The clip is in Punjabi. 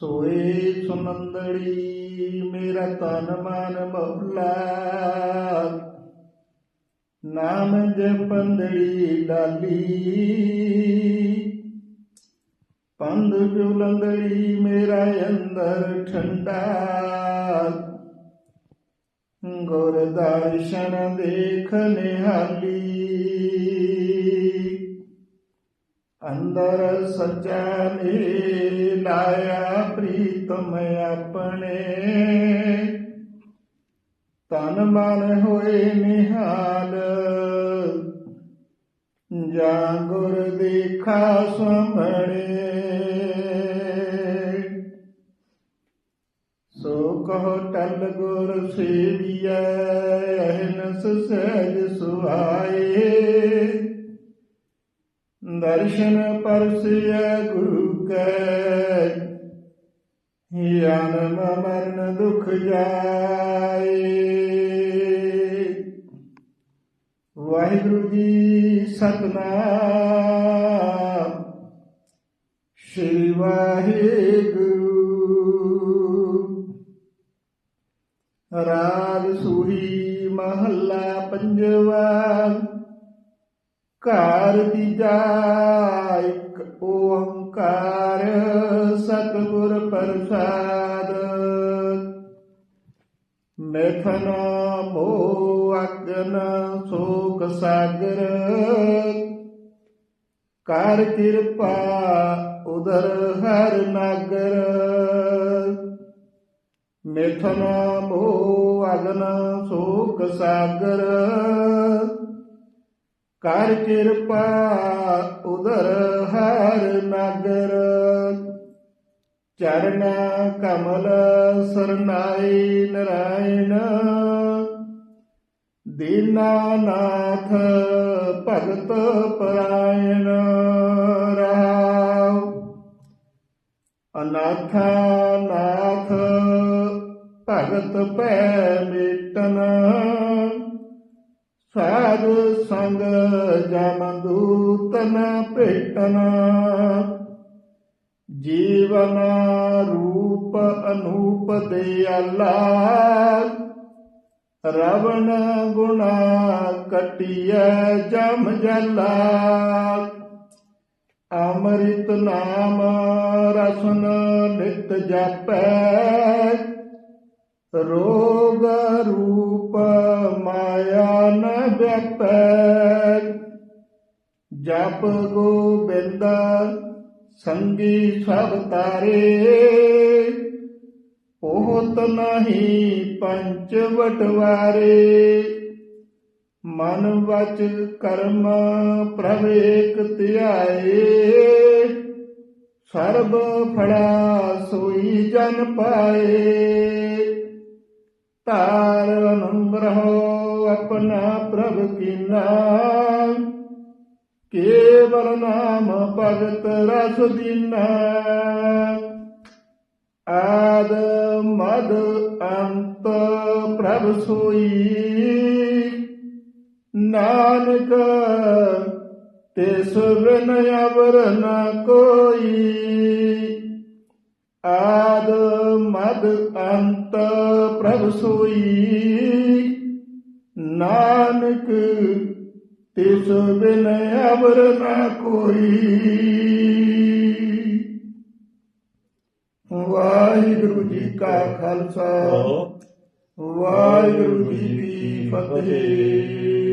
ਸੋਏ ਸੁਨੰਦੜੀ, ਮੇਰਾ ਤਨ ਮਨ ਮਹੁਲਾ। ਨਾਮ ਜਪੰਦੜੀ ਲਾਲੀ ਪੰਦ ਜੁਲੰਦੜੀ ਮੇਰਾ ਅੰਦਰ ਠੰਡਾ। ਗੁਰ ਦਰਸ਼ਨ ਦੇਖ ਨਿਹਾਲੀ। ਅੰਦਰ ਸੱਚਾ ਨੇ ਲਾਇਆ ਪ੍ਰੀਤਮ ਆਪਣੇ। ਤਨ ਮਨ ਹੋਏ ਨਿਹਾਲ, ਜਾਂ ਗੁਰ ਦੇਖਾ ਸਾਹਮਣੇ। ਸੋ ਕਹੋ ਟਲ ਗੁਰ ਸੇਵੀਐ, ਅਹਨਸ ਸਹਿਜ ਸੁਹਾਏ। ਦਰਸ਼ਨ ਪਰਸਿਐ ਗੁਰੂ ਕੈ। ਜਨਮ ਮਰਨ ਦੁਖ ਜਾਏ। ਵਾਹਿਗੁਰੂ ਜੀ ਸਤਨਾਮ। ਸ੍ਰੀ ਵਾਹਿਗੁਰੂ। ਰਾਗ ਸੂਹੀ ਮਹੱਲਾ ਪੰਜਵਾ। ਘਰ ਦੀਜਾ ਇੱਕ ਓੰਕਾਰ ਸਤਿਗੁਰ ਪ੍ਰਸਾਦ। ਮੈਥਨ ਮੋ ਅਗਨ ਸੋਕ ਸਾਗਰ, ਕਰ ਕਿਰਪਾ ਉਦਰ ਹਰ ਨਗਰ। ਮਿਥਨ ਮੋ ਅਗਨ ਸੋਕ ਸਾਗਰ ਕਰ ਕਿਰਪਾ ਉਦਰ ਹਰ ਨਗਰ। ਚਰਨ ਕਮਲ ਸਰਨਾਈ ਨਰਾਇਣ। ਦੀਨਾਨਾਥ ਭਗਤ ਪਰਾਇਣ ਰਹਾਉ ਅਨਾਥਾ ਨਾਥ ਭਗਤ ਪੈ ਮਿਟਨ। ਸਾਧ ਸੰਗ ਜਮ ਦੂਤਨ ਭੇਟਨ। ਜੀਵਨ ਰੂਪ ਅਨੂਪ ਦਿਆਲਾ ਰਵਣ ਗੁਣਾ ਕਟਿਐ ਜਮ ਜਲਾ ਅੰਮ੍ਰਿਤ ਨਾਮ ਰਸਨ ਨਿਤ ਜਪੈ। ਰੋਗ ਰੂ ਮਾਇਆ ਨ ਵਿਅਪੈ ਜਪ ਗੋਬਿੰਦ, ਸੰਗੀ ਸਭ ਤਾਰੇ। ਪੋਹਤ ਨਹੀਂ ਪੰਚ ਵਟਵਾਰੇ। ਮਨ ਵਚ ਕਰਮ ਪ੍ਰਭ ਏਕ ਧਿਆਏ। ਸਰਬ ਫੜਾ ਸੋਈ ਜਨ ਪਾਏ। ਤਾਰ ਨੰਬਰਹੁ ਆਪਣਾ ਪ੍ਰਭ ਕੀਨਾ। ਕੇਵਲ ਨਾਮ ਭਗਤ ਰਸ ਦੀਨਾ। ਆਦ ਮਦ ਅੰਤ ਪ੍ਰਭ ਸੋਈ। ਨਾਨਕ ਤਿਸ ਬਿਨ ਅਵਰ ਨ ਕੋਈ। ਆਦ ਮਦ ਅੰਤ ਪ੍ਰਭ ਸੋਈ। ਨਾਨਕ ਤਿਸ ਬਿਨ ਅਵਰ ਨ ਕੋਈ। ਵਾਹਿਗੁਰੂ ਜੀ ਕਾ ਖਾਲਸਾ ਵਾਹਿਗੁਰੂ ਜੀ ਕੀ ਫਤਿਹ।